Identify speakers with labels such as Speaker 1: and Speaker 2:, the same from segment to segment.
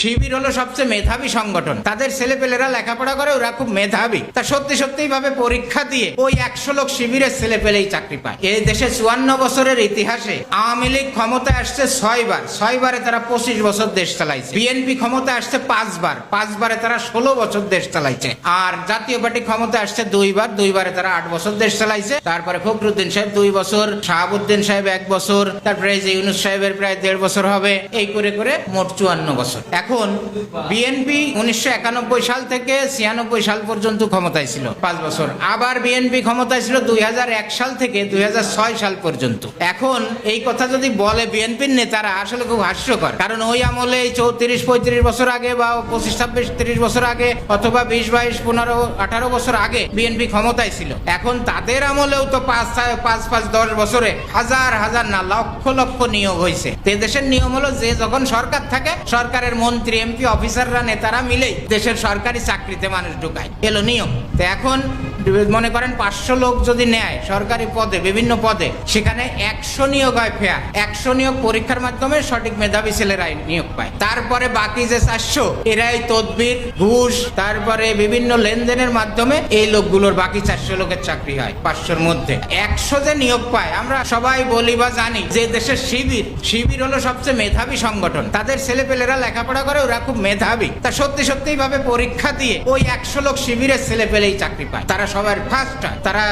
Speaker 1: শিবির হলো সবচেয়ে মেধাবী সংগঠন। তাদের ছেলেপেলেরা লেখাপড়া করে, ওরা খুব মেধাবী। তা সত্যি সত্যি ভাবে পরীক্ষা দিয়ে ওই একশো লোক শিবিরের ছেলেপেলেই চাকরি পায়। এই দেশে চুয়ান্ন বছরের ইতিহাসে আওয়ামী লীগ ক্ষমতায় আসছে ছয়বার। ছয়বারে তারা পঁচিশ বছর দেশ চালাইছে। বিএনপি ক্ষমতায় আসছে পাঁচবার। পাঁচবারে তারা ষোলো বছর দেশ চালাইছে। আর জাতীয় পার্টি ক্ষমতায় আসছে দুইবার। দুইবারে তারা আট বছর দেশ চালাইছে। তারপরে ফখরুদ্দিন সাহেব দুই বছর, শাহাবুদ্দিন সাহেব এক বছর, তারপরে যে ইউনুস সাহেবের প্রায় দেড় বছর হবে। এই করে করে মোট চুয়ান্ন বছর। এখন বিএনপি উনিশশো একানব্বই সাল থেকে ছিয়ানব্বই সাল পর্যন্ত ক্ষমতায় ছিল, পাঁচ বছর। আবার বিএনপি ক্ষমতায় ছিল দুই সাল থেকে দুই সাল পর্যন্ত। এখন এই কথা যদি বলে বিএনপির নেতারা, আসলে খুব হাস্যকর। কারণ ওই আমলে চৌত্রিশ, পঁয়ত্রিশ বছর আগে বা পঁচিশ, ছাব্বিশ, তিরিশ বছর আগে অথবা বিশ, বাইশ, পনেরো, আঠারো বছর আগে বিএনপি ক্ষমতায় ছিল। এখন তাদের আমলেও তো পাঁচ পাঁচ পাঁচ, দশ বছরে হাজার হাজার না, লক্ষ লক্ষ নিয়োগ হয়েছে দেশের নিয়ম হলো যে যখন সরকার থাকে, সরকারের মন্ত্রী এমপি অফিসাররা নেতারা মিলেই দেশের সরকারি চাকরিতে মানুষ ঢুকায়। এলো নিয়ম। তো এখন মনে করেন পাঁচশো লোক যদি নেয় সরকারি পদে, বিভিন্ন পদে, সেখানে একশো নিয়োগ হয় ফেয়ার একশো নিয়োগ পরীক্ষার মাধ্যমে সঠিক মেধাবী ছেলেরাই নিয়োগ পায়। তারপরে বাকি যে চারশো, এরাই তদবির, ঘুষ, তারপরে বিভিন্ন লেনদেনের মাধ্যমে এই লোকগুলোর বাকি চারশো লোকের চাকরি হয় পাঁচশোর মধ্যে। একশো যে নিয়োগ পায়, আমরা সবাই বলি বা জানি যে দেশের শিবির শিবির হলো সবচেয়ে মেধাবী সংগঠন। তাদের ছেলেপেলেরা লেখাপড়া করে, ওরা খুব মেধাবী। তা সত্যি সত্যি ভাবে পরীক্ষা দিয়ে ওই একশো লোক শিবিরের ছেলেপেলেই চাকরি পায়। তারা সবার ফার্স্ট হয়। তারা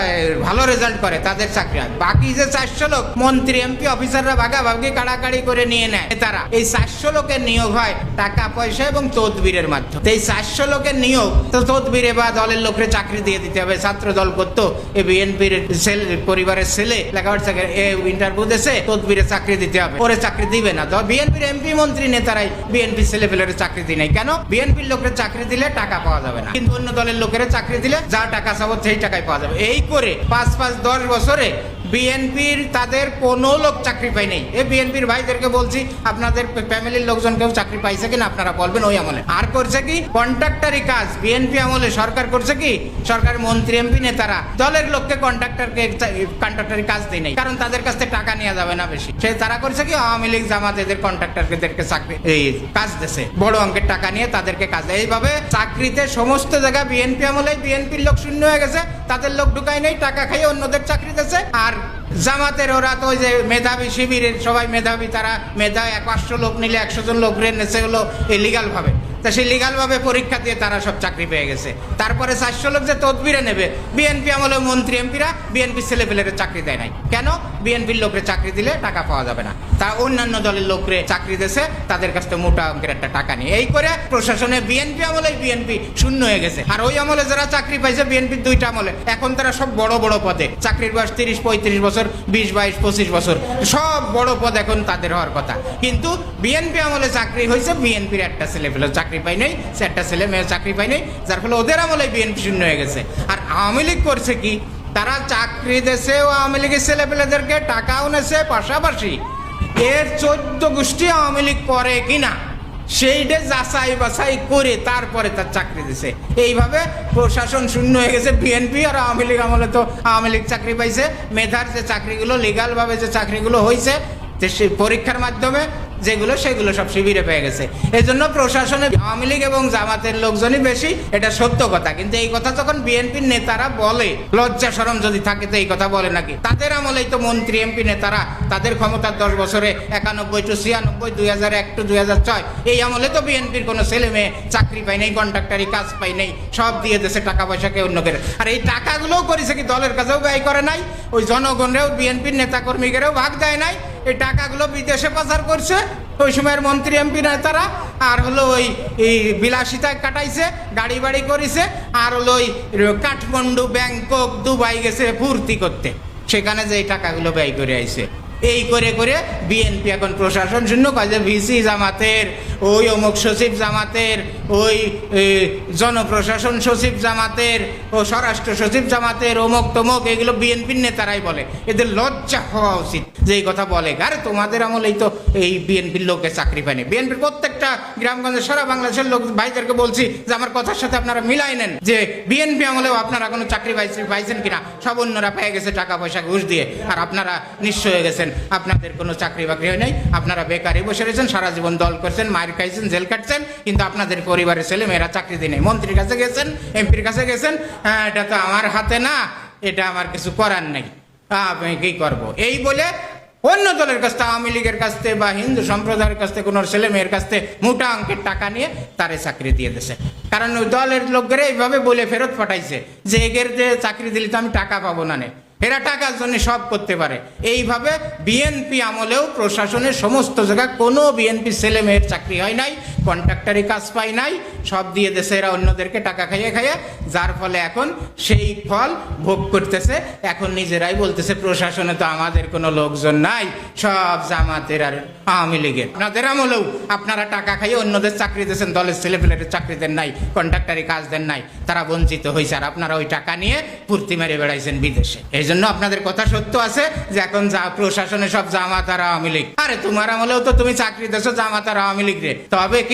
Speaker 1: ভালো রেজাল্ট করে, তাদের চাকরি হয়। বাকি যে চারশো লোক, মন্ত্রী এমপি অফিসাররা ভাগাভাগি, কাড়াকাড়ি করে নিয়ে নেয় তারা। এই চারশো লোকের নিয়োগ হয় টাকা, পয়সা এবং তদবিরের মাধ্যমে। এই চারশো লোকের নিয়োগ, তো তদবিরে বা দলের লোকের চাকরি দিয়ে দিতে হবে। ছাত্র দল করতো, এ বিএনপির ছেলে, পরিবারের ছেলে, লেখাপড়া এ ইন্টারভিউ দেশে তদবিরে চাকরি দিতে হবে। ওরে চাকরি দিবে না। তো বিএনপির এমপি মন্ত্রী, নেতারাই বিএনপি ছেলে পেলের চাকরি দিই নাই। কেন? বিএনপির লোকের চাকরি দিলে টাকা পাওয়া যাবে না। কিন্তু অন্য দলের লোকের চাকরি দিলে যা টাকা চাবো সেই টাকায় পাওয়া যাবে। এই করে পাঁচ পাঁচ দশ বছরে বিএনপির তাদের কোনো লোক চাকরি পায় নাই। এই বিএনপির ভাইদেরকে বলছি, আপনাদের ফ্যামিলির লোকজন কেউ চাকরি পাইছে কিনা আপনারা বলবেন ওই আমলে। আর করছে কি? কন্ট্রাক্টারি কাজ, বিএনপি আমলে সরকার করছে কি? সরকার মন্ত্রী, এমপি নেতারা দলের লোককে কন্ট্রাক্টরকে কন্ট্রাক্টারি কাজ দেয় নাই। কারণ তাদের কাছ থেকে টাকা নেওয়া যাবে না বেশি। সে তারা করছে কি? আওয়ামী লীগ, জামাত এদের কন্ট্রাক্টরদেরকে চাকরি এই কাজ দেছে। বড় অঙ্কের টাকা নিয়ে তাদেরকে কাজ এইভাবে চাকরিতে সমস্ত জায়গায় বিএনপি আমলে বিএনপির লোক শূন্য হয়ে গেছে। তাদের লোক ঢুকায় নেই, টাকা খাইয়ে অন্যদের চাকরি দিয়েছে। আর জামাতের ওরা তো ওই যে মেধাবী শিবিরের সবাই মেধাবী, তারা মেধা এক পাঁচশো লোক নিলে একশো জন লোক নেছে হলো ইলিগাল ভাবে। তা সেই লিগাল ভাবে পরীক্ষা দিয়ে তারা সব চাকরি পেয়ে গেছে। তারপরে চারশো লোক যে তদবিরে নেবে বিএনপি আমলে মন্ত্রী এমপিরা বিএনপি ছেলেপেলের চাকরি দেয় নাই। কেন? বিএনপির লোকরে চাকরি দিলে টাকা পাওয়া যাবে না। তা অন্যান্য দলের লোকরে চাকরি দিয়েছে, তাদের কাছ থেকে মোটা অঙ্কের একটা টাকা নিয়ে। এই করে প্রশাসনে বিএনপি আমলে বিএনপি শূন্য হয়ে গেছে। আর ওই আমলে যারা চাকরি পাইছে বিএনপির দুইটা আমলে। এখন তারা সব বড় বড় পদে। চাকরির বয়স তিরিশ, পঁয়ত্রিশ বছর, বিশ, বাইশ, পঁচিশ বছর। সব বড় পদ এখন তাদের হওয়ার কথা। কিন্তু বিএনপি আমলে চাকরি হয়েছে বিএনপির একটা ছেলে পেলে চাকরি পাই নাই সে একটা ছেলে মেয়ে চাকরি পাই নাই, যার ফলে ওদের আমলে বিএনপি শূন্য হয়ে গেছে। আর আওয়ামী লীগ করছে কি? তারা চাকরি দেশে ও আওয়ামী লীগের ছেলে পেলেদেরকে টাকাও নেছে, পাশাপাশি এর চোদ্দ গোষ্ঠী আওয়ামী লীগ করে কিনা, সেইটা যাচাই বাছাই করে তারপরে তার চাকরি দিছে। এইভাবে প্রশাসন শূন্য হয়ে গেছে বিএনপি আর আওয়ামী লীগ আমলে তো আওয়ামী লীগ চাকরি পাইছে। মেধার যে চাকরিগুলো লিগালভাবে যে চাকরিগুলো হয়েছে সেই পরীক্ষার মাধ্যমে যেগুলো সেগুলো সব শিবিরে পেয়ে গেছে। এই জন্য প্রশাসনে আওয়ামী লীগ এবং জামাতের লোকজনই বেশি এটা সত্য কথা। কিন্তু এই কথা যখন বিএনপির নেতারা বলে, লজ্জা সরম যদি থাকে তো এই কথা বলে নাকি? তাদের আমলেই তো মন্ত্রী, এমপি নেতারা তাদের ক্ষমতার দশ বছরে একানব্বই টু ছিয়ানব্বই, দুই হাজার এক টু দুই হাজার ছয়, এই আমলে তো বিএনপির কোনো ছেলে মেয়ে চাকরি পায় নাই কন্ট্রাক্টারি কাজ পাই নাই, সব দিয়ে দেশে টাকা পয়সাকে অন্য করে। আর এই টাকাগুলোও করেছে কি দলের কাছেও ব্যয় করে নাই, ওই জনগণেও, বিএনপির নেতাকর্মীদেরও ভাগ দেয় নাই এই টাকাগুলো বিদেশে পাচার করছে। ওই সময়ের মন্ত্রী এমপি নেতারা, আর হলো ওই এই বিলাসিতায় কাটাইছে গাড়ি বাড়ি করেছে, আর হলো ওই কাঠমান্ডু, ব্যাংকক, দুবাই গেছে ফুর্তি করতে। সেখানে যে এই টাকাগুলো ব্যয় করে আইছে। এই করে করে বিএনপি এখন প্রশাসন শূন্য কাজে ভিসি জামাতের, ওই অমুক সচিব জামাতের, ওই জনপ্রশাসন সচিব জামাতের, ও স্বরাষ্ট্র সচিব জামাতের, অমুক তমুক, এগুলো বিএনপির নেতারাই বলে। এদের লজ্জা হওয়া উচিত যে এই কথা বলে। আরে তোমাদের আমলেই তো এই বিএনপির লোকে চাকরি পায়নি। বিএনপির প্রত্যেকটা গ্রামগঞ্জে সারা বাংলাদেশের লোক ভাইদেরকে বলছি যে আমার কথার সাথে আপনারা মিলাই নেন যে বিএনপি আমলেও আপনারা কোনো চাকরি পাইছেন পাইছেন কিনা? সব অন্যরা পেয়ে গেছে টাকা পয়সা ঘুষ দিয়ে। আর আপনারা নিঃস্ব হয়ে গেছেন। আপনাদের কোনো চাকরি বাকরি হয় নাই। আপনারা বেকারই বসে রয়েছেন সারা জীবন দল করছেন মার খাইছেন জেল কাটছেন কিন্তু আপনাদের পরিবারের ছেলে মেয়েরা চাকরি দিয়ে নেই। মন্ত্রীর কাছে গেছেন এমপির কাছে গেছেন হ্যাঁ, এটা তো আমার হাতে না এটা আমার কিছু করার নেই। আমি কি করব? এই বলে অন্য দলের কাছ থেকে আওয়ামী লীগের কাছ থেকে বা হিন্দু সম্প্রদায়ের কাছ থেকে কোনো ছেলে মেয়ের কাছ থেকে মোটা অঙ্কের টাকা নিয়ে তারে চাকরি দিয়ে দিছে কারণ দলের লোকেরা এইভাবে বলে ফেরত পাঠাইছে যে এগের যে চাকরি দিলে তো আমি টাকা পাবো না নে। এরা টাকার জন্য সব করতে পারে। এইভাবে বিএনপি আমলেও প্রশাসনের সমস্ত জায়গায় কোনো বিএনপি ছেলে মেয়ের চাকরি হয় নাই। কন্ট্রাক্টারি কাজ পাই নাই, সব দিয়ে দেশে এরা অন্যদেরকে টাকা খাইয়ে খাইয়ে, যার ফলে এখন সেই ফল ভোগ করতেছে। এখন নিজেরাই বলতেছে, প্রশাসনে তো আমাদের কোনো লোকজন নাই, সব জামাতের আর আওয়ামী লীগের। আপনাদের আমলেও আপনারা টাকা খাইয়ে অন্যদের চাকরি দিয়েছেন, দলের ছেলেপেলের চাকরি দেন নাই কন্ট্রাক্টারি কাজ দেন নাই, তারা বঞ্চিত হয়েছে আর আপনারা ওই টাকা নিয়ে ফুর্তি মেরে বেড়াইছেন বিদেশে। এই জন্য আপনাদের কথা সত্য আছে যে এখন যা প্রশাসনে সব জামাত আর আওয়ামী লীগ। আরে তোমার আমলেও তো তুমি চাকরি দেছো জামাত আর আওয়ামী লীগ রে, তবে কি